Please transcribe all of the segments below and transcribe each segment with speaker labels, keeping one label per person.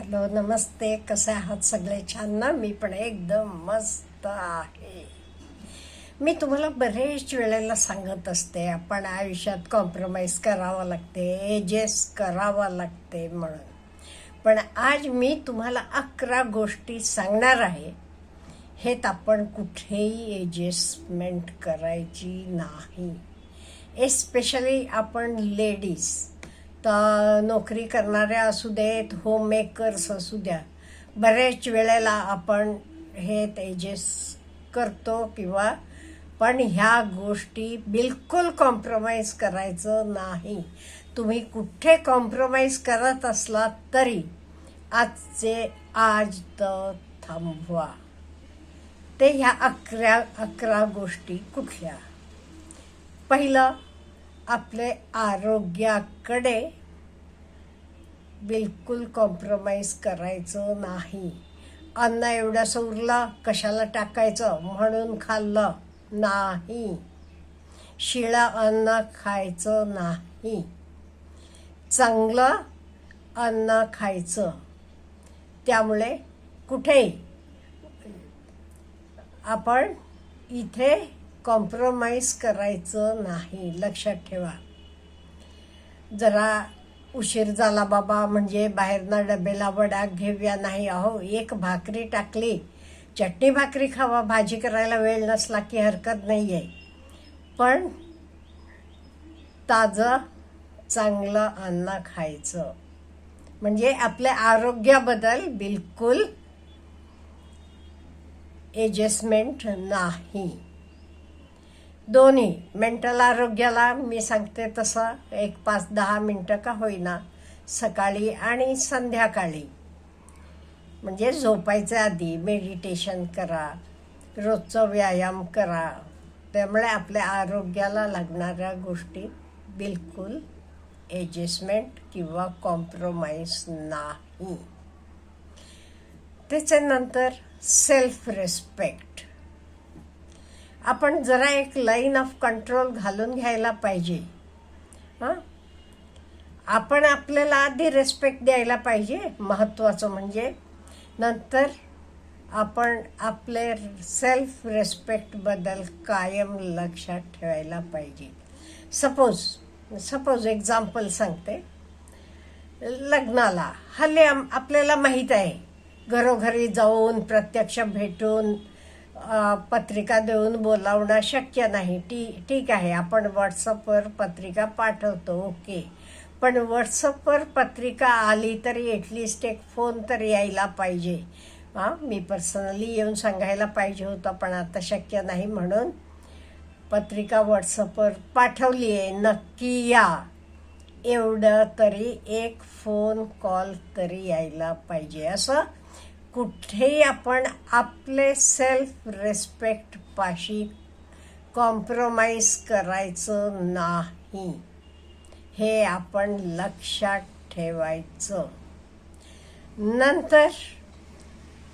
Speaker 1: Hello नमस्ते. कसे आहात सगळे छान ना मी पण एकदम मस्त आहे. मी तुम्हाला बरेच वेळेला सांगत असते आपण आयुष्यात कॉम्प्रोमाइज करावं लागते एजेस करावं लागते म्हणून. पण आज मी तुम्हाला अकरा गोष्टी सांगणार आहे. हेत आपण कुठेही एडजस्टमेंट करायची नाही. एस्पेशली आपण लेडीज तर नोकरी करणाऱ्या असू देत होम मेकर्स असू द्या. बऱ्याच वेळेला आपण हे तेजेस करतो किंवा पण ह्या गोष्टी बिलकुल कॉम्प्रोमाइज करायचं नाही. तुम्ही कुठे कॉम्प्रोमाइज करत असलात तरी आजचे आज तर थांबवा. ते ह्या अकरा अकरा गोष्टी कुठल्या? पहिलं आपले आरोग्याकडे बिलकुल कॉम्प्रोमाइज करायचं नाही. अन्न एवढंसं उरलं कशाला टाकायचं म्हणून खाल्लं? नाही. शिळं अन्न खायचं नाही. चांगलं अन्न खायचं. त्यामुळे कुठेही आपण इथे कॉम्प्रोमाइज करायचं नाही. लक्षात ठेवा. जरा उशीर झाला बाबा म्हणजे बाहेरनं डबेला वडा घेऊया नाही. अहो एक भाकरी टाकली. चटणी भाकरी खावा भाजी करायला वेळ नसला की हरकत नाही आहे पण ताजं चांगलं अन्न खायचं. म्हणजे आपल्या आरोग्याबद्दल बिलकुल एडजस्टमेंट नाही. दोन्ही मेंटल आरोग्याला मी सांगते तसं एक पाच दहा मिनटं का होईना सकाळी आणि संध्याकाळी. म्हणजे झोपायच्या आधी मेडिटेशन करा रोजचं व्यायाम करा. त्यामुळे आपल्या आरोग्याला लागणाऱ्या गोष्टी बिलकुल ॲडजस्टमेंट किंवा कॉम्प्रोमाइज नाही. त्याच्यानंतर सेल्फ रेस्पेक्ट आपण जरा एक लाईन ऑफ कंट्रोल घालून घ्यायला पाहिजे. हां? आपण आपल्याला आधी रेस्पेक्ट द्यायला पाहिजे. महत्त्वाचं म्हणजे नंतर आपण आपले सेल्फ रेस्पेक्टबद्दल कायम लक्षात ठेवायला पाहिजे. सपोज सपोज एक्झाम्पल सांगते. लग्नाला हल्ली आपल्याला माहीत आहे. घरोघरी जाऊन प्रत्यक्ष भेटून पत्रिका देऊन बोलावणं शक्य नाही. टी ठीक आहे आपण व्हॉट्सअपवर पत्रिका पाठवतो ओके. पण व्हॉट्सअपवर पत्रिका आली तरी एटलिस्ट एक फोन तरी यायला पाहिजे. हां मी पर्सनली येऊन सांगायला पाहिजे होतं पण आता शक्य नाही म्हणून पत्रिका व्हॉट्सअपवर पाठवली आहे नक्की या. एवढं तरी एक फोन कॉल तरी यायला पाहिजे असं कुठेही आपण आपले सेल्फ रेस्पेक्ट पाशी कॉम्प्रोमाइज करायचं नाही. हे आपण लक्षात ठेवायचं. नंतर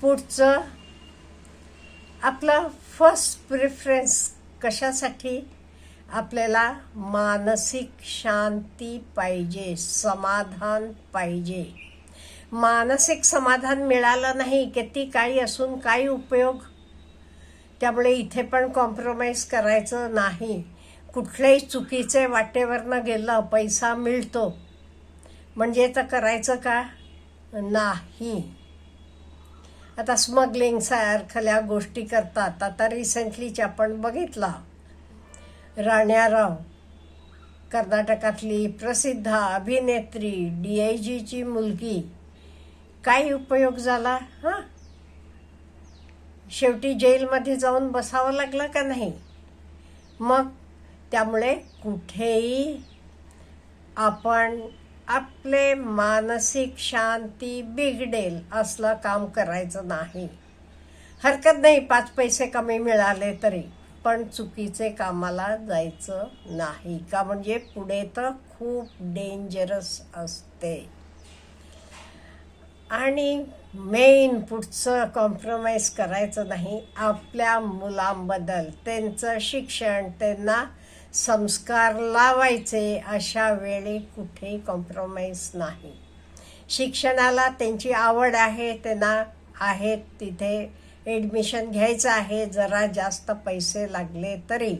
Speaker 1: पुढचं आपला फर्स्ट प्रिफरन्स कशासाठी? आपल्याला मानसिक शांती पाहिजे समाधान पाहिजे. मानसिक समाधान मिळालं नाही किती काही असून काही उपयोग. त्यामुळे इथे पण कॉम्प्रोमाइज करायचं नाही. कुठल्याही चुकीचे वाटेवरनं गेलं पैसा मिळतो. म्हणजे तर करायचं का? नाही. आता स्मगलिंग सारखल्या गोष्टी करतात. आता रिसेंटलीच आपण बघितला. राण्याराव कर्नाटकातली प्रसिद्ध अभिनेत्री डी आय जीची मुलगी. काय उपयोग झाला हां? शेवटी जेलमध्ये जाऊन बसावं लागलं का नाही? मग त्यामुळे कुठेही आपण आपले मानसिक शांती बिघडेल असलं काम करायचं नाही. हरकत नाही पाच पैसे कमी मिळाले तरी पण चुकीचे कामाला जायचं नाही का? म्हणजे पुढे तर खूप डेंजरस असते. आणि मेन पुढचं कॉम्प्रोमाइज करायचं नाही. आपल्या मुलांबद्दल त्यांचं शिक्षण त्यांना संस्कार लावायचे अशा वेळी कुठेही कॉम्प्रोमाइज नाही. शिक्षणाला त्यांची आवड आहे त्यांना आहेत तिथे ॲडमिशन घ्यायचं आहे जरा जास्त पैसे लागले तरी.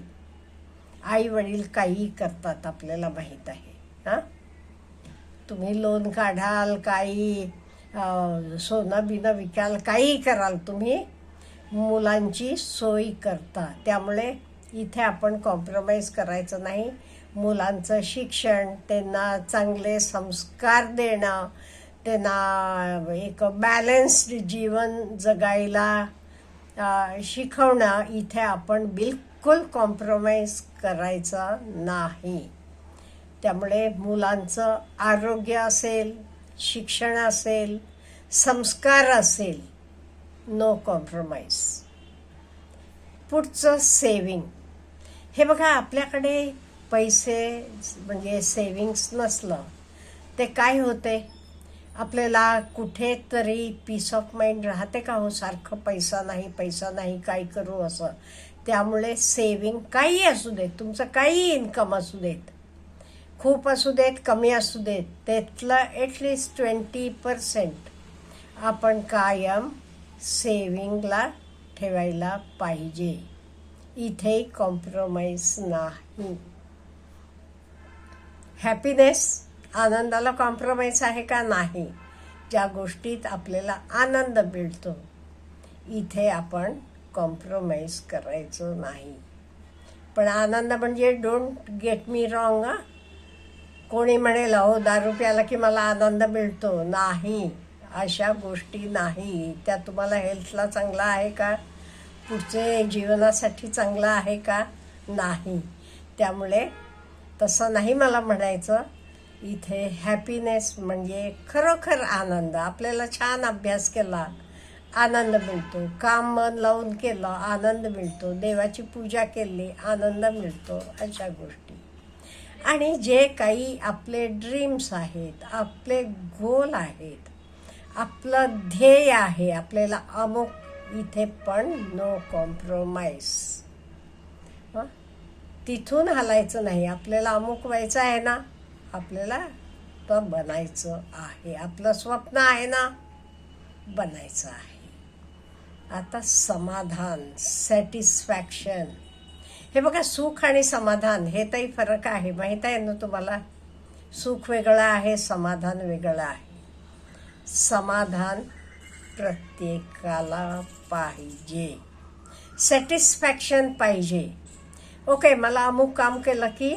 Speaker 1: आई वडील काही करतात आपल्याला माहीत आहे हां? तुम्ही लोन काढाल काही सोनं बिनं विकाल काही कराल तुम्ही मुलांची सोय करता. त्यामुळे इथे आपण कॉम्प्रोमाइज करायचं नाही. मुलांचं शिक्षण त्यांना चांगले संस्कार देणं त्यांना एक बॅलन्स्ड जीवन जगायला शिकवणं इथे आपण बिलकुल कॉम्प्रोमाइज करायचं नाही. त्यामुळे मुलांचं आरोग्य असेल शिक्षण असेल संस्कार असेल नो कॉम्प्रोमाइज पुढचं सेविंग हे बघा आपल्याकडे पैसे म्हणजे सेविंग्स नसलं ते काय होते? आपल्याला कुठेतरी पीस ऑफ माइंड राहते का हो? सारखं पैसा नाही पैसा नाही काय करू असं? त्यामुळे सेविंग काही असू देत तुमचं काही इन्कम असू देत. खूप असू देत कमी असू देत त्यातलं ॲटलिस्ट ट्वेंटी पर्सेंट आपण कायम सेविंगला ठेवायला पाहिजे. इथे कॉम्प्रोमाइज नाही. हॅपीनेस आनंदाला कॉम्प्रोमाइज आहे का नाही? ज्या गोष्टीत आपल्याला आनंद मिळतो इथे आपण कॉम्प्रोमाइज करायचं नाही. पण आनंद म्हणजे डोंट गेट मी रॉंग कोणी म्हणेल अहो दारू प्याला की मला आनंद मिळतो. नाही. अशा गोष्टी नाही. त्या तुम्हाला हेल्थला चांगला आहे का? पुढचे जीवनासाठी चांगलं आहे का? नाही. त्यामुळे तसं नाही मला म्हणायचं. इथे हॅपीनेस म्हणजे खरोखर आनंद. आपल्याला छान अभ्यास केला आनंद मिळतो. काम मन लावून केलं आनंद मिळतो. देवाची पूजा केली आनंद मिळतो. अशा गोष्टी. आणि जे काही आपले ड्रीम्स आहेत आपले गोल आहेत आपलं ध्येय आहे आपल्याला अमुक इथे पण नो कॉम्प्रोमाइज तिथून हलायचं नाही. आपल्याला अमुक व्हायचं आहे ना आपल्याला तर बनायचं आहे. आपलं स्वप्न आहे ना बनायचं आहे. आता समाधान सॅटिस्फॅक्शन हे बघा सुख आणि समाधान हे तरी फरक आहे. माहीत आहे ना तुम्हाला? सुख वेगळं आहे समाधान वेगळं आहे. समाधान प्रत्येकाला पाहिजे. सॅटिस्फॅक्शन पाहिजे. ओके मला अमुक काम केलं की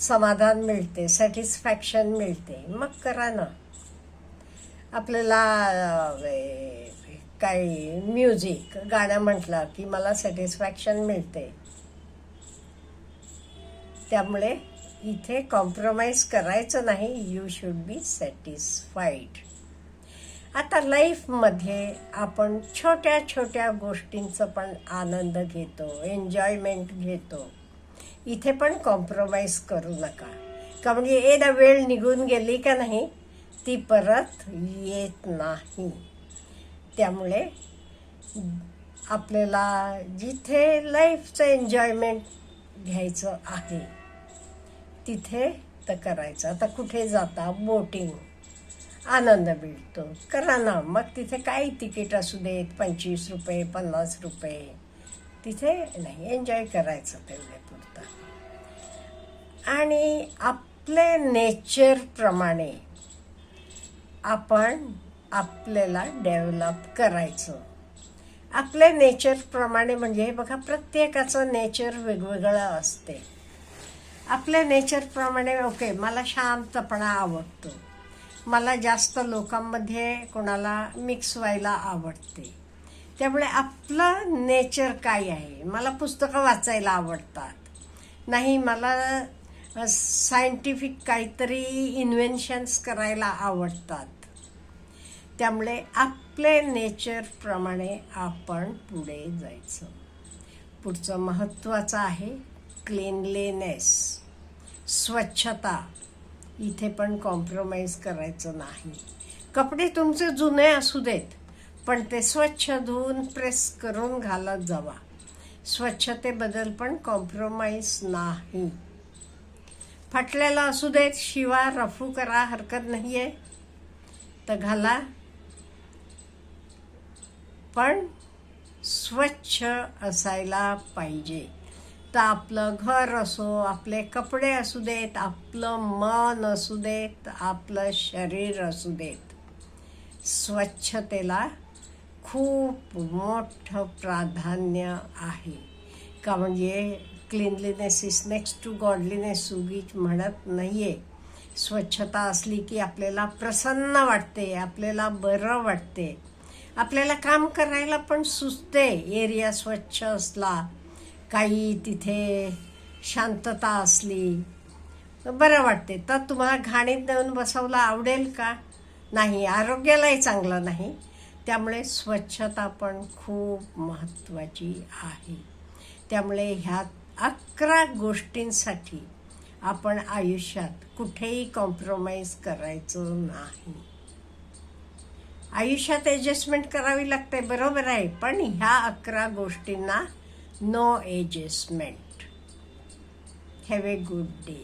Speaker 1: समाधान मिळते सॅटिस्फॅक्शन मिळते. मग करा ना. आपल्याला काही म्युझिक गाणं म्हटलं की मला सॅटिस्फॅक्शन मिळते. त्यामुळे इथे कॉम्प्रोमाइज करायचं नाही. यू शुड बी सॅटिस्फाईड आता लाईफमध्ये आपण छोट्या छोट्या गोष्टींचं पण आनंद घेतो एन्जॉयमेंट घेतो. इथे पण कॉम्प्रोमाइज करू नका. का म्हणजे एकदा वेळ निघून गेली का नाही ती परत येत नाही. त्यामुळे आपल्याला जिथे लाईफचं एन्जॉयमेंट घ्यायचं आहे तिथे तर करायचं. आता कुठे जाता? बोटिंग. आनंद मिळतो. करा ना. मग तिथे काही तिकीट असू देत पंचवीस रुपये पन्नास रुपये. तिथे नाही एन्जॉय करायचं तेवढ्या पुरतं. आणि आपले नेचरप्रमाणे आपण आपल्याला डेव्हलप करायचं. आपल्या नेचरप्रमाणे म्हणजे हे बघा प्रत्येकाचं नेचर वेगवेगळं असते. आपल्या नेचरप्रमाणे ओके मला शांतपणा आवडतो. मला जास्त लोकांमध्ये कोणाला मिक्स व्हायला आवडते. त्यामुळे आपलं नेचर काय आहे? मला पुस्तकं वाचायला आवडतात. नाही मला सायंटिफिक काहीतरी इन्व्हेन्शन्स करायला आवडतात. त्यामुळे आपले नेचरप्रमाणे आपण पुढे जायचं. पुढचं महत्त्वाचं आहे क्लिनलीनेस स्वच्छता इथे पण कॉम्प्रोमाइज करायचं नाही. कपडे तुमचे जुने असू देत पण ते स्वच्छ धुवून प्रेस करून घालत जावा. स्वच्छतेबद्दल पण कॉम्प्रोमाइज नाही. फाटलेला असू देत शिवा रफू करा हरकत नाही आहे तर घाला. पण स्वच्छ असायला पाहिजे. तर आपलं घर असो आपले कपडे असू देत आपलं मन असू देत आपलं शरीर असू देत. स्वच्छतेला खूप मोठं प्राधान्य आहे. का म्हणजे cleanliness is next to godliness उगीच म्हणत नाही आहे स्वच्छता असली की आपल्याला प्रसन्न वाटते आपल्याला बरं वाटते. आपल्याला काम करायला पण सुचते. एरिया स्वच्छ असला काही तिथे शांतता असली बरं वाटते. तर तुम्हाला घाणीत नेऊन बसवलं आवडेल का? नाही आरोग्यालाही चांगलं नाही. त्यामुळे स्वच्छता पण खूप महत्त्वाची आहे. त्यामुळे ह्या अकरा गोष्टींसाठी आपण आयुष्यात कुठेही कॉम्प्रोमाइज करायचं नाही. आयुष्यात ॲडजस्टमेंट करावी लागते बरोबर आहे. पण ह्या अकरा गोष्टींना no adjustment have a good day